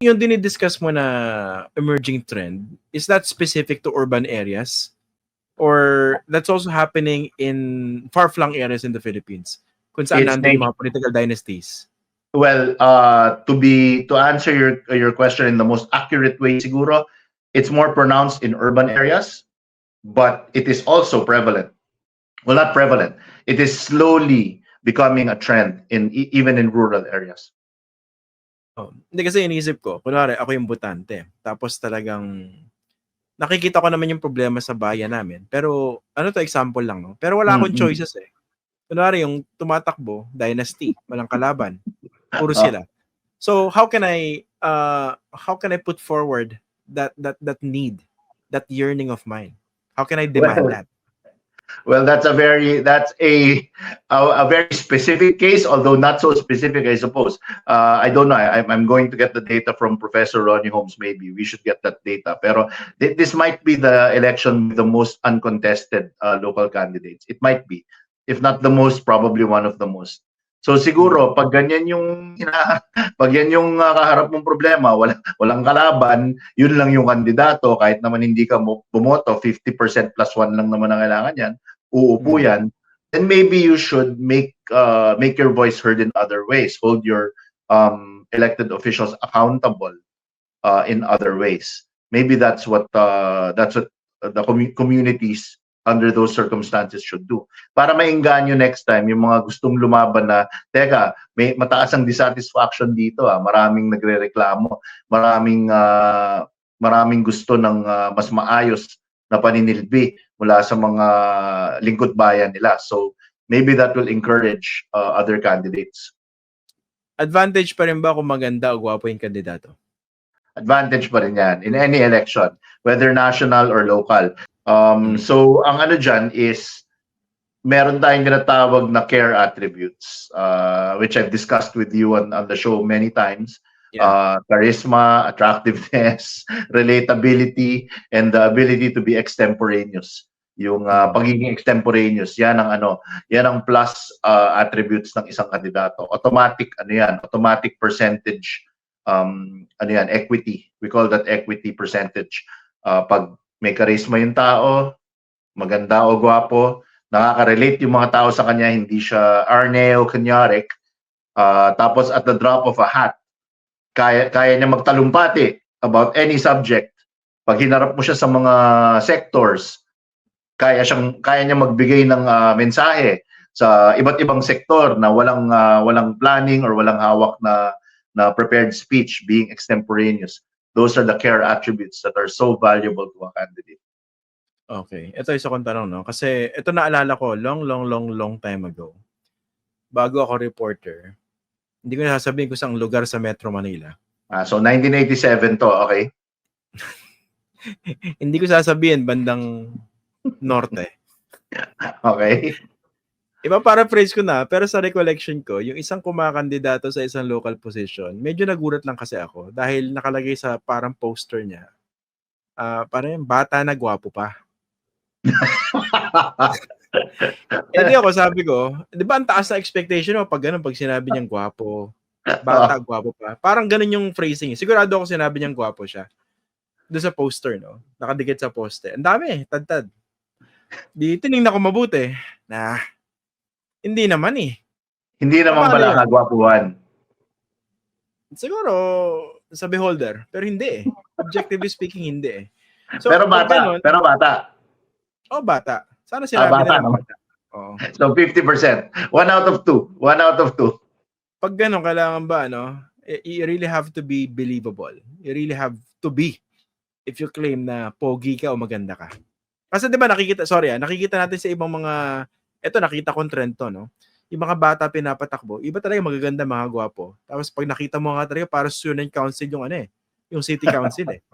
yung dinidiscuss mo na emerging trend, is that specific to urban areas? Or that's also happening in far-flung areas in the Philippines? Kung saan nandun yung mga political dynasties? Well, uh, to be to answer your your question in the most accurate way, siguro, it's more pronounced in urban areas, but it is also prevalent. Well, not prevalent. It is slowly becoming a trend in even in rural areas. Oh, hindi kasi iniisip ko, kunwari ako yung butante, tapos talagang nakikita ko naman yung problema sa bayan namin. Pero ano to example lang, no? Pero wala akong Mm-mm. choices eh. Kunwari yung tumatakbo, dynasty, walang kalaban. Puro Ah. sila. So how can I uh how can I put forward that that that need, that yearning of mine? How can I demand Well, that? Well, that's a very that's a a, a very specific case, although not so specific, I suppose. Uh, I don't know. I, I'm- going to get the data from Professor Ronnie Holmes. Maybe we should get that data. Pero thi- this might be the election with the most uncontested uh, local candidates. It might be, if not the most, probably one of the most. So siguro pag ganyan yung ina, pag yan yung uh, kaharap mong problema, wala, walang kalaban, yun lang yung kandidato kahit naman hindi ka mo- bumoto, 50% plus 1 lang naman ang kailangan yan uupo Mm. yan, then maybe you should make uh, make your voice heard in other ways. Hold your um, elected officials accountable uh, in other ways. Maybe that's what uh, that's what the commu- communities under those circumstances should do. Para maingganyo next time yung mga gustong lumaban na, teka, may mataas ang dissatisfaction dito ah, maraming nagrereklamo, maraming ah, maraming gusto ng ah, mas maayos na paninilbi mula sa mga lingkod bayan nila. So maybe that will encourage uh, other candidates. Advantage pa rin ba kung maganda o gwapo yung kandidato? Advantage pa rin yan in any election, whether national or local. Um, so ang ano dyan is meron tayong tinatawag na care attributes, uh, which I've discussed with you on, on the show many times. Yeah. Uh, charisma, attractiveness, relatability, and the ability to be extemporaneous. Yung uh, pagiging extemporaneous, yan ang ano, yan ang plus uh, attributes ng isang kandidato. Automatic ano yan, automatic percentage um ano yan, equity. We call that equity percentage. Uh, pag may charisma yung tao, maganda o gwapo, nakaka-relate yung mga tao sa kanya, hindi siya Arneo Kanyarek. Uh, tapos at the drop of a hat, kaya kaya niya magtalumpati about any subject. Pag hinarap mo siya sa mga sectors, kaya siyang kaya niya magbigay ng ah, mensahe sa iba't ibang sektor na walang ah, walang planning or walang hawak na na prepared speech being extemporaneous. Those are the care attributes that are so valuable to a candidate. Okay. Ito isa kong tanong, no? Kasi ito naalala ko long, long, long, long time ago. Bago ako reporter, hindi ko na sasabihin kung saan lugar sa Metro Manila. Ah, so 1987 to, okay? hindi ko sasabihin bandang norte. Okay. Iba paraphrase ko na, pero sa recollection ko, yung isang kumakandidato sa isang local position, medyo nagulat lang kasi ako dahil nakalagay sa parang poster niya. Ah, parang yung bata na gwapo pa. Eh di ako, sabi ko, di ba ang taas na expectation mo pag ganun, pag sinabi niyang gwapo, bata, gwapo pa. Parang ganun yung phrasing. eh. Sigurado ako sinabi niyang gwapo siya. Doon sa poster, no? Nakadikit sa poster. Ang dami, tad-tad. Di tinignan ko mabuti. Na, hindi naman eh. Hindi naman Paano pala yun? kagwapuhan. Siguro, sa beholder. Pero hindi eh. Objectively speaking, hindi eh. So, pero bata, ganun, pero bata. oh, bata. Sana sinabi bata nila naman. bata. Oo. So 50%. One out of two. One out of two. pag ganun, kailangan ba, ano, y- you really have to be believable. You really have to be if you claim na pogi ka o maganda ka. Kasi 'di ba nakikita, sorry ah, nakikita natin sa ibang mga eto nakita kong trend to, no. Yung mga bata pinapatakbo, iba talaga magaganda, mga gwapo. Tapos pag nakita mo nga talaga para student council yung ano eh, yung city council eh.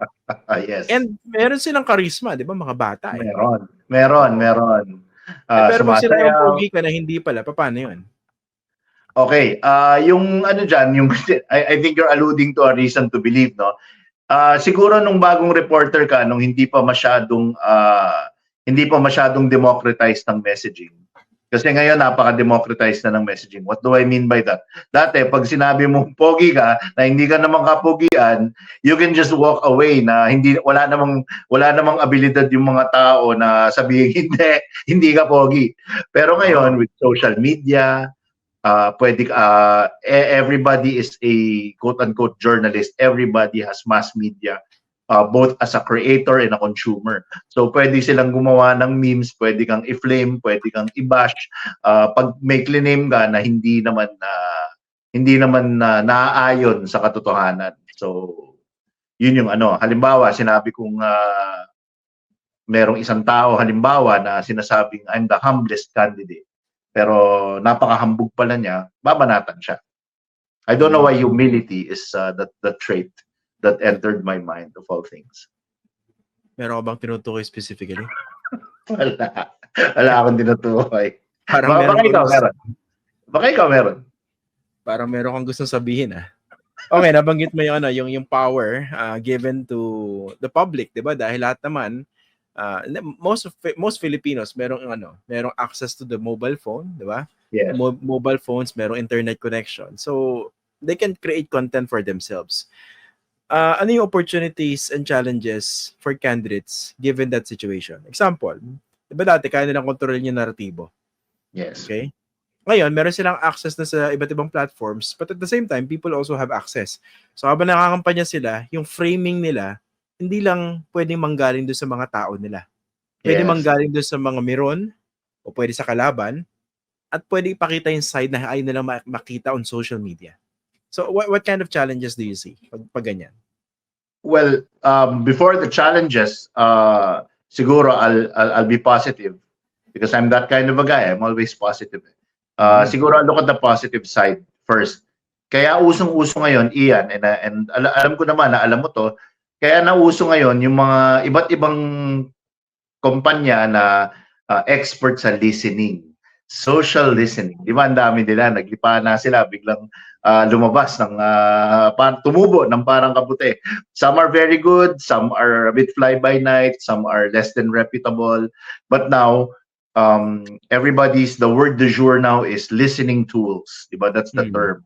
Yes. And meron silang charisma, 'di ba, mga bata eh. meron. Meron, meron. Eh, Ah, pero pag sila yung pogi ka na hindi pala, paano 'yun? Okay, ah yung ano diyan, yung I, I think you're alluding to a reason to believe, no? Ah siguro nung bagong reporter ka nung hindi pa masyadong ah, hindi pa masyadong democratized ng messaging. Kasi ngayon, napaka-democratize na ng messaging. What do I mean by that? Dati, pag sinabi mo pogi ka, na hindi ka naman kapogian, you can just walk away na hindi wala namang wala namang abilidad yung mga tao na sabihin hindi hindi ka pogi. Pero ngayon with social media, uh, pwede uh, everybody is a quote unquote journalist. Everybody has mass media uh, both as a creator and a consumer. So pwede silang gumawa ng memes, pwede kang i-flame, pwede kang i-bash. Uh, pag may claim ka na hindi naman na hindi naman na naaayon sa katotohanan. So yun yung ano, halimbawa sinabi kong uh, merong isang tao halimbawa na sinasabing I'm the humblest candidate. Pero napakahambog pala niya, babanatan siya. I don't know why humility is uh, the, the trait that entered my mind of all things. Meron ka bang tinutukoy specifically? Wala. Wala akong tinutukoy. Parang Baka, meron baka ikaw meron. Baka ikaw meron. Parang meron kang gustong sabihin ah. Okay, nabanggit mo yung ano, yung yung power ah, given to the public, 'di ba? Dahil lahat naman ah, most of most Filipinos merong ano, merong access to the mobile phone, 'di ba? Yes. Mo- mobile phones, merong internet connection. So they can create content for themselves. Ah, ano yung opportunities and challenges for candidates given that situation? Example, 'di ba dati kaya nilang kontrolin yung naratibo? Yes. Okay? Ngayon, meron silang access na sa iba't ibang platforms, but at the same time, people also have access. So habang nakakampanya sila, yung framing nila, hindi lang pwedeng manggaling doon sa mga tao nila. Pwede Yes. manggaling doon sa mga miron, o pwede sa kalaban, at pwede ipakita yung side na ayaw nilang ma- makita on social media. So what, what kind of challenges do you see pag, pag ganyan? Well, um, before the challenges, uh, siguro I'll, I'll I'll be positive because I'm that kind of a guy. I'm always positive. Uh, Mm. Siguro I'll look at the positive side first. Kaya usong-uso ngayon, Ian, and, uh, and al- alam ko naman na alam mo to, kaya nauso ngayon yung mga iba't ibang kumpanya na uh, expert sa listening. Social listening. Di ba ang dami nila, naglipa na sila, biglang uh, lumabas ng uh, par- tumubo ng parang kabuti. Some are very good, some are a bit fly by night, some are less than reputable. But now, um, everybody's the word du jour now is listening tools. Diba? That's the Mm. term.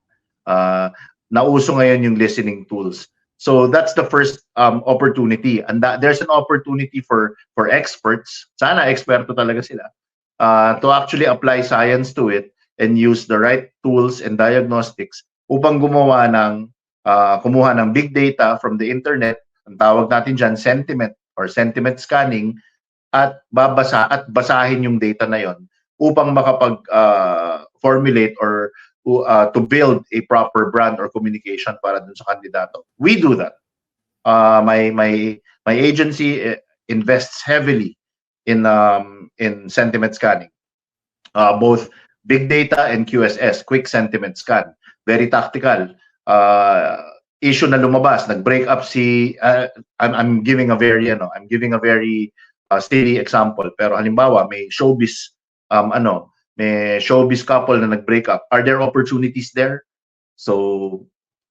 Uh, nauso ngayon yung listening tools. So that's the first um, opportunity. And that, there's an opportunity for for experts. Sana eksperto talaga sila. Uh, to actually apply science to it and use the right tools and diagnostics upang gumawa ng uh, kumuha ng big data from the internet, ang tawag natin dyan, sentiment or sentiment scanning, at babasa at basahin yung data na yon upang makapag uh, formulate or uh, to build a proper brand or communication para dun sa kandidato. We do that. Uh, my my my agency eh, invests heavily in um, in sentiment scanning, uh, both big data and QSS, quick sentiment scan, very tactical. Uh, issue na lumabas, nag-break up si uh, I'm I'm giving a very ano, I'm giving a very uh, silly example pero halimbawa may showbiz um ano, may showbiz couple na nag-break up. Are there opportunities there? So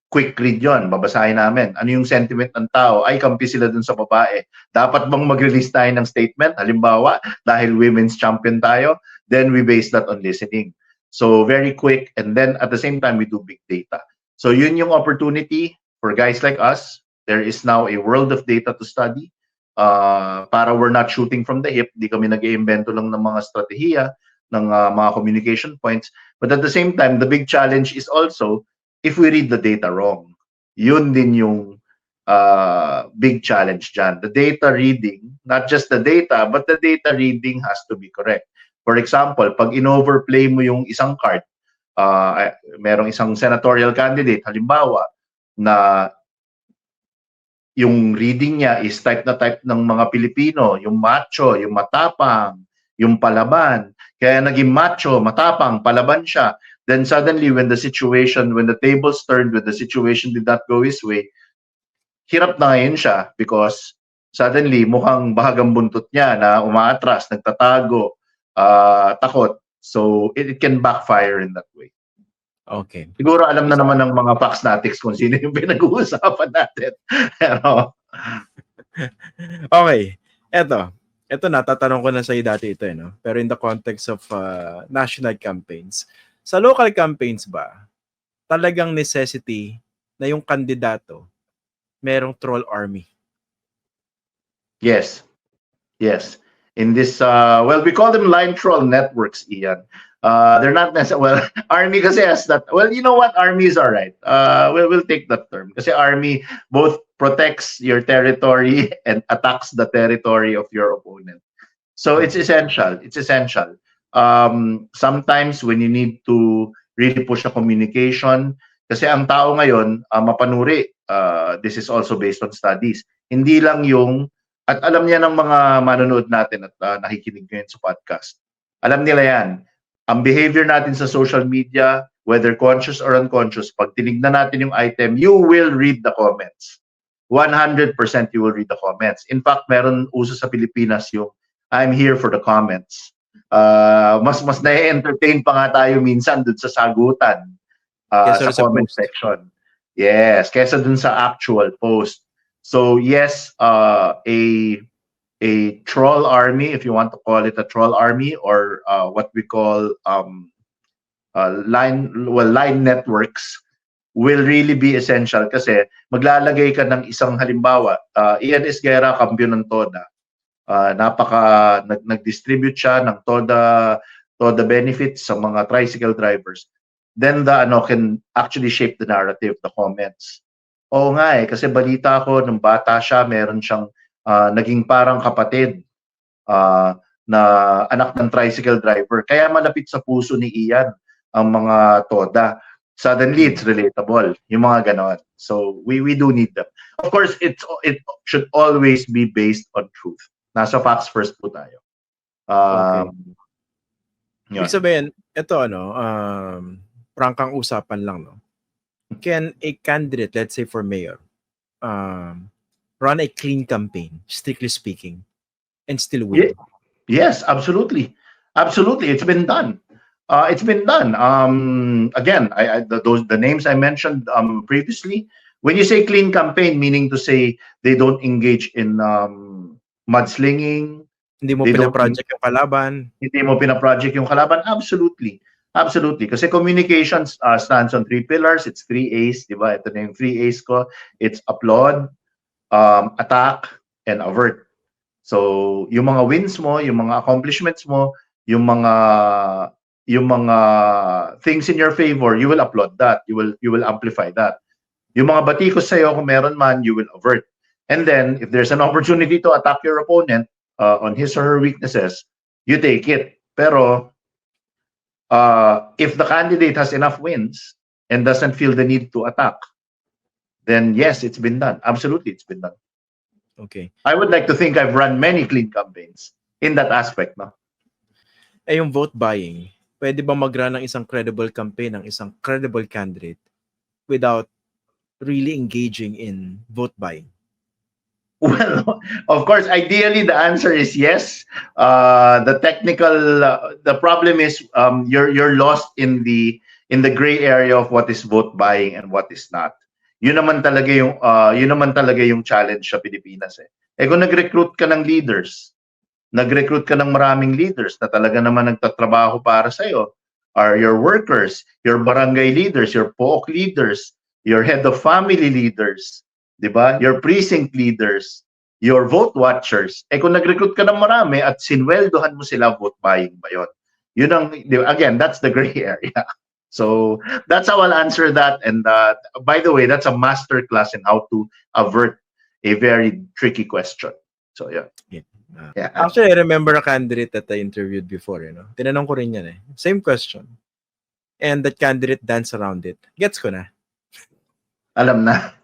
quick read yon babasahin namin. Ano yung sentiment ng tao? Ay, kampi sila dun sa babae. Dapat bang mag-release tayo ng statement? Halimbawa, dahil women's champion tayo, then we base that on listening. So very quick and then at the same time we do big data. So yun yung opportunity for guys like us. There is now a world of data to study. Uh, para we're not shooting from the hip, di kami nag-iimbento lang ng mga strategiya, ng uh, mga communication points. But at the same time, the big challenge is also if we read the data wrong. Yun din yung uh, big challenge dyan. The data reading, not just the data, but the data reading has to be correct. For example, pag in-overplay mo yung isang card, uh, merong isang senatorial candidate, halimbawa, na yung reading niya is type na type ng mga Pilipino, yung macho, yung matapang, yung palaban. Kaya naging macho, matapang, palaban siya. Then suddenly when the situation, when the tables turned, when the situation did not go his way, hirap na ngayon siya because suddenly mukhang bahagang buntot niya na umaatras, nagtatago, uh, takot. So it, it can backfire in that way. Okay. Siguro alam na naman ng mga Paxnatics kung sino yung pinag-uusapan natin. Pero Okay. Eto. ito natatanong ko na sa iyo dati ito eh, no? Pero in the context of uh, national campaigns, sa local campaigns ba, talagang necessity na yung kandidato merong troll army? Yes. Yes. In this, uh, well, we call them line troll networks, Ian. Uh, they're not necessarily, well, Army kasi has that, well, you know what? Army is all right. Uh, we'll, we'll take that term. Kasi Army both protects your territory and attacks the territory of your opponent. So it's essential. It's essential. Um, sometimes when you need to really push a communication, kasi ang tao ngayon, uh, mapanuri, uh, this is also based on studies. Hindi lang yung at alam niya ng mga manonood natin at uh, nakikinig ngayon sa podcast. Alam nila yan. Ang behavior natin sa social media, whether conscious or unconscious, pag tinignan natin yung item, you will read the comments. 100% you will read the comments. In fact, meron uso sa Pilipinas yung I'm here for the comments. Uh, mas mas na-entertain pa nga tayo minsan dun sa sagutan uh, Kesa sa sa comment post. section. Yes, kesa dun sa actual post. So yes, uh, a a troll army, if you want to call it a troll army, or uh, what we call um, uh, line well line networks, will really be essential kasi maglalagay ka ng isang halimbawa. Uh, Ian Esguerra, kampiyon ng Toda. Uh, napaka nag, nag-distribute siya ng Toda Toda benefits sa mga tricycle drivers. Then the ano can actually shape the narrative, the comments. Oo nga eh, kasi balita ko nung bata siya, meron siyang ah, naging parang kapatid ah, na anak ng tricycle driver. Kaya malapit sa puso ni Ian ang mga toda. Suddenly, it's relatable. Yung mga ganon. So, we we do need them. Of course, it's it should always be based on truth. Nasa facts first po tayo. Um, yun. Ibig sabihin, ito ano, um, prangkang usapan lang, no? Can a candidate, let's say for mayor, um, run a clean campaign, strictly speaking, and still win? Yes, absolutely, absolutely. It's been done. Uh, it's been done. Um, again, I, I, the, those the names I mentioned um, previously. When you say clean campaign, meaning to say they don't engage in um, mudslinging, Hindi mo pinaproject yung kalaban. hindi mo pinaproject yung kalaban. Absolutely, absolutely. Kasi communications uh, stands on three pillars. It's three A's, di ba? Ito na yung three A's ko. It's applaud, um, attack, and avert. So, yung mga wins mo, yung mga accomplishments mo, yung mga yung mga things in your favor, you will applaud that. You will you will amplify that. Yung mga batikos sa'yo, kung meron man, you will avert. And then, if there's an opportunity to attack your opponent uh, on his or her weaknesses, you take it. Pero, uh, if the candidate has enough wins and doesn't feel the need to attack, then yes, it's been done. Absolutely, it's been done. Okay. I would like to think I've run many clean campaigns in that aspect. No? Eh yung vote buying, pwede ba mag-run ng isang credible campaign ng isang credible candidate without really engaging in vote buying? Well, of course, ideally the answer is yes. Uh, the technical, uh, the problem is um, you're you're lost in the in the gray area of what is vote buying and what is not. Yun naman talaga yung uh, yun naman talaga yung challenge sa Pilipinas eh. Eh kung nag-recruit ka ng leaders, nag-recruit ka ng maraming leaders na talaga naman nagtatrabaho para sa iyo, are your workers, your barangay leaders, your POC leaders, your head of family leaders, 'di ba? Your precinct leaders, your vote watchers. Eh kung nag-recruit ka ng marami at sinweldohan mo sila, vote buying ba 'yon? Yun ang again, that's the gray area. So that's how I'll answer that. And uh, by the way, that's a master class in how to avert a very tricky question. So yeah. Ah. Yeah. Actually, I remember a candidate that I interviewed before, you know. Tinanong ko rin yan eh. Same question. And that candidate danced around it. Gets ko na. Alam na.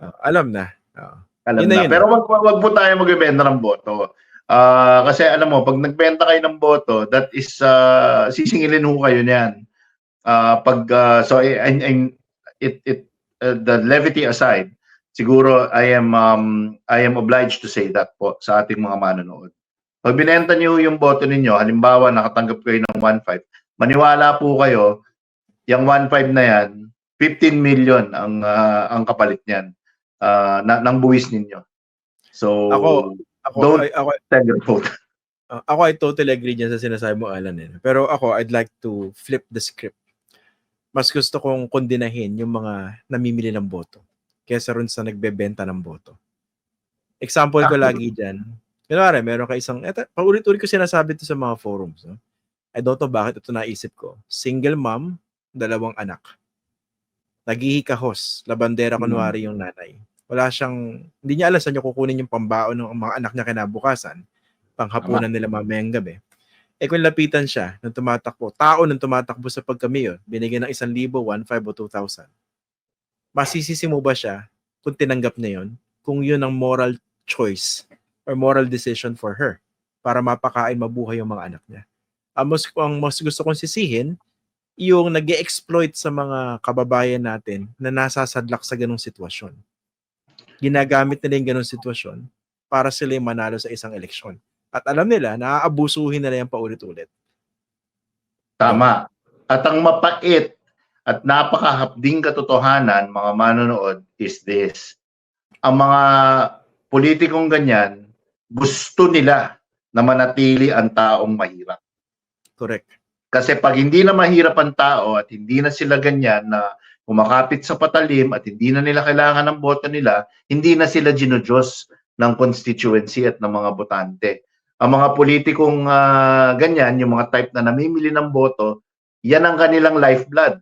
Ah, alam na. Ah. Alam Yun na na. yun. Pero wag, wag, wag po tayo magbebenta ng boto. Ah, kasi alam mo, pag nagbenta kayo ng boto, that is, uh, sisingilin ho kayo niyan. Ah, pag, ah, so, I, I, I- it, it, uh, the levity aside, siguro I am, um, I am obliged to say that po sa ating mga manonood. Pag binenta niyo yung boto ninyo, halimbawa nakatanggap kayo ng 1.5, maniwala po kayo, yung 1.5 na yan, 15 million ang ah, ang kapalit niyan ah, na, ng buwis ninyo. So, Ako, Ako, Don't- I, ako, Tell your vote. uh, ako I totally agree dyan sa sinasabi mo, Alan. Eh. Pero ako, I'd like to flip the script. Mas gusto kong kondinahin yung mga namimili ng boto kesa rin sa nagbebenta ng boto. Example ko Ah. lagi dyan. Kunwari, meron ka isang, eto, paulit-ulit ko sinasabi to sa mga forums. No? I don't know bakit ito naisip ko. Single mom, dalawang anak. Naghihikahos, labandera Mm. kunwari yung nanay. Wala siyang, hindi niya alam saan niya kukunin yung pambaon ng mga anak niya kinabukasan. Panghapunan nila mamayang gabi. Eh kung lapitan siya nung tumatakbo, tao nung tumatakbo sa pagkamiyon, binigyan ng 1,000, 1,500 o 2,000. Masisisi mo ba siya kung tinanggap niya yon? Kung yun ang moral choice or moral decision for her para mapakain mabuhay yung mga anak niya. Ang mas, ang mas gusto kong sisihin, yung nag exploit sa mga kababayan natin na nasasadlak sa ganong sitwasyon. Ginagamit nila yung ganong sitwasyon para sila yung manalo sa isang eleksyon. At alam nila, naaabusuhin nila yung paulit-ulit. Tama. At ang mapait at napakahapding katotohanan, mga manonood, is this. Ang mga politikong ganyan, gusto nila na manatili ang taong mahirap. Correct. Kasi pag hindi na mahirap ang tao at hindi na sila ganyan na kumakapit sa patalim at hindi na nila kailangan ng boto nila, hindi na sila ginodiyos ng constituency at ng mga botante. Ang mga politikong ah, ganyan, yung mga type na namimili ng boto, yan ang kanilang lifeblood.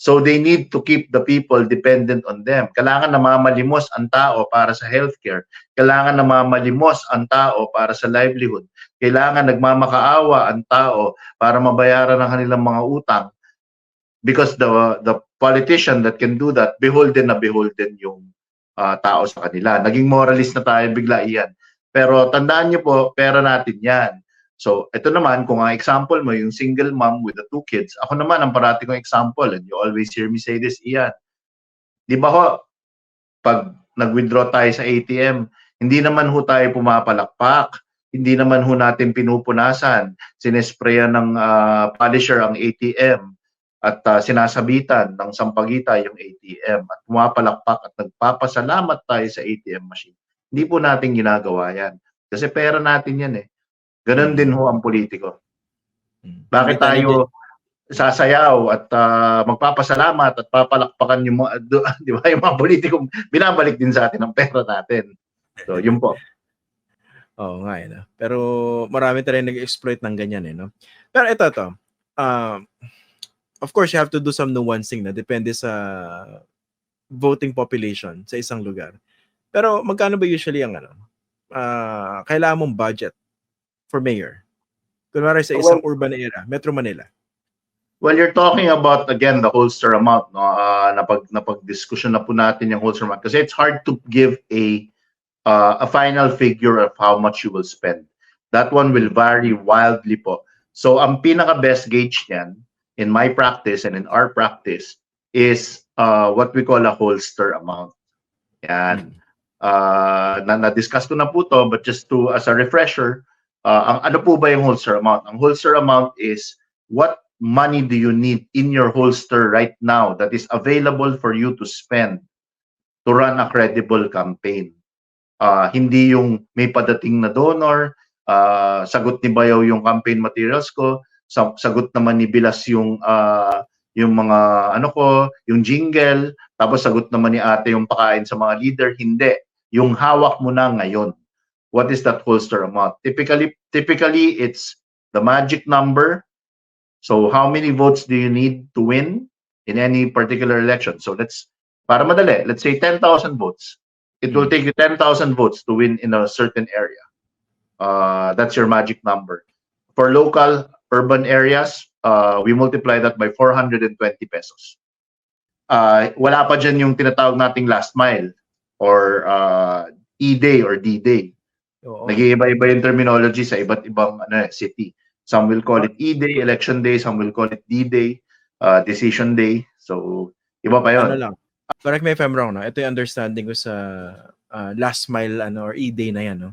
So they need to keep the people dependent on them. Kailangan namamalimos ang tao para sa healthcare. Kailangan namamalimos ang tao para sa livelihood. Kailangan nagmamakaawa ang tao para mabayaran ang kanilang mga utang. Because the the politician that can do that, beholden na beholden yung ah, tao sa kanila. Naging moralist na tayo bigla iyan. Pero tandaan niyo po, pera natin yan. So, ito naman, kung ang example mo, yung single mom with the two kids, ako naman, ang parati kong example, and you always hear me say this, Ian. Di ba ho, pag nag-withdraw tayo sa ATM, hindi naman ho tayo pumapalakpak, hindi naman ho natin pinupunasan, sinesprayan ng ah, polisher ang ATM, at ah, sinasabitan ng sampagita yung ATM, at pumapalakpak at nagpapasalamat tayo sa ATM machine. Hindi po natin ginagawa yan. Kasi pera natin yan eh. Ganon din ho ang politiko. Mm. Bakit tayo sasayaw at ah, magpapasalamat at papalakpakan yung mga, di ba, yung mga politikong binabalik din sa atin ang pera natin. So, yun po. Oo nga, eh, no? Pero marami talagang nag-exploit ng ganyan, eh, no? Pero ito, ito. Um, of course, you have to do some nuancing na depende sa voting population sa isang lugar. Pero magkano ba usually ang ano? ah, kailangan mong budget for mayor? Kunwari sa isang urban area, Metro Manila. Well, you're talking about, again, the holster amount. No? Uh, napag, napag-discussion na po natin yung holster amount. Kasi it's hard to give a uh, a final figure of how much you will spend. That one will vary wildly po. So, ang pinaka-best gauge niyan, in my practice and in our practice, is uh, what we call a holster amount. Yan. Uh, na, na-discuss ko na po to, but just to, as a refresher, uh, ang, ano po ba yung holster amount? Ang holster amount is what money do you need in your holster right now that is available for you to spend to run a credible campaign? Uh, hindi yung may padating na donor, uh, sagot ni Bayaw yung campaign materials ko, sa- sagot naman ni Bilas yung uh, yung mga ano ko, yung jingle, tapos sagot naman ni Ate yung pakain sa mga leader, hindi. Yung hawak mo na ngayon. What is that holster amount? Typically typically it's the magic number So how many votes do you need to win in any particular election? So let's, para madali, let's say 10,000 votes. It will take you 10,000 votes to win in a certain area. Uh, that's your magic number. For local urban areas, uh, we multiply that by 420 pesos. Uh, wala pa dyan yung tinatawag nating last mile or uh, E-Day or D-Day. Oo. Nag-iiba-iba yung terminology sa iba't ibang ano, eh, city. Some will call it E-Day, Election Day. Some will call it D-Day, uh, Decision Day. So, iba pa ano yun. lang. Correct me if I'm wrong, no? Ito yung understanding ko sa ah, last mile ano or E-day na yan, no?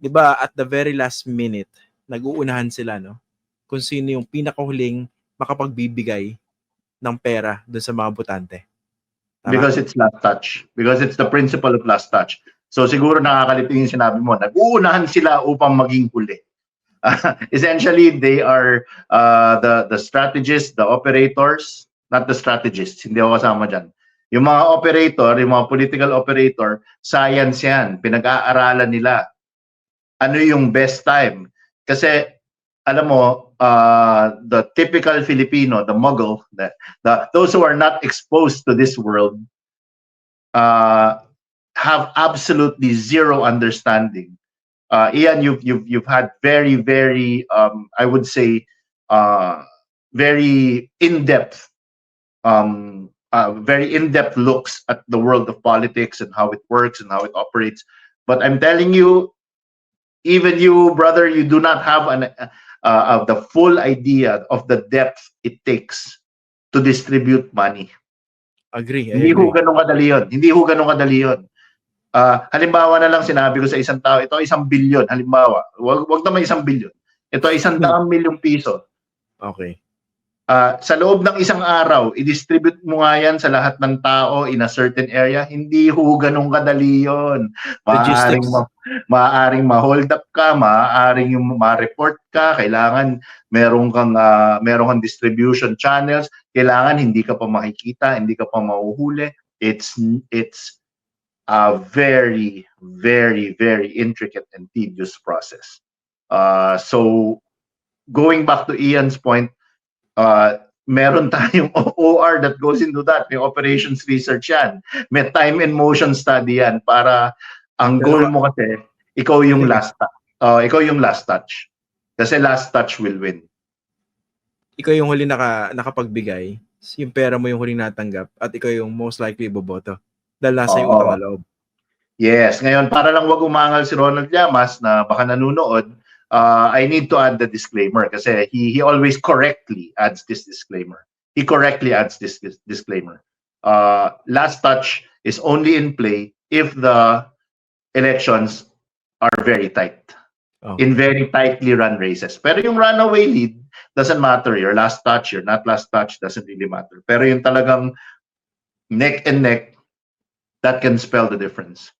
'Di ba at the very last minute, nag-uunahan sila, no? Kung sino yung pinakahuling makapagbibigay ng pera doon sa mga botante. Tama? Because it's last touch. Because it's the principle of last touch. So siguro nakakalito yung sinabi mo, nag-uunahan sila upang maging huli. essentially, they are uh, the the strategists, the operators, not the strategists, hindi ako kasama dyan. Yung mga operator, yung mga political operator, science yan, pinag-aaralan nila. Ano yung best time? Kasi, alam mo, uh, the typical Filipino, the muggle, the, the, those who are not exposed to this world, uh, have absolutely zero understanding. Uh, Ian, you've, you've, you've had very, very, um, I would say, uh, very in-depth um, uh, very in-depth looks at the world of politics and how it works and how it operates. But I'm telling you, even you, brother, you do not have an uh, uh, the full idea of the depth it takes to distribute money. Agree. I Hindi ho agree. ganun kadali yun. Hindi ho ganun kadali yun. Ah, halimbawa na lang sinabi ko sa isang tao, ito ay isang bilyon. Halimbawa, wag, wag naman isang bilyon. Ito ay isang daang milyong piso. Okay. Ah, sa loob ng isang araw, i-distribute mo nga yan sa lahat ng tao in a certain area, hindi ho ganun kadali yun. Maaaring, ma- maaaring ma-hold up ka, maaaring yung ma-report ka, kailangan meron kang, ah, meron kang distribution channels, kailangan hindi ka pa makikita, hindi ka pa mahuhuli. It's, it's a very, very, very intricate and tedious process. Uh, so, going back to Ian's point, uh, meron tayong OR that goes into that. May operations research yan. May time and motion study yan para ang goal mo kasi, ikaw yung last touch. Uh, ikaw yung last touch. Kasi last touch will win. Ikaw yung huli naka, nakapagbigay, yung pera mo yung huli natanggap, at ikaw yung most likely boboto. Dahil nasa yung Oo. utang na loob. Yes, ngayon para lang wag umangal si Ronald Llamas na baka nanonood, uh, I need to add the disclaimer kasi he he always correctly adds this disclaimer. He correctly adds this, this disclaimer. Uh, last touch is only in play if the elections are very tight. Oh. In very tightly run races. Pero yung runaway lead doesn't matter. Your last touch, your not last touch doesn't really matter. Pero yung talagang neck and neck, that can spell the difference.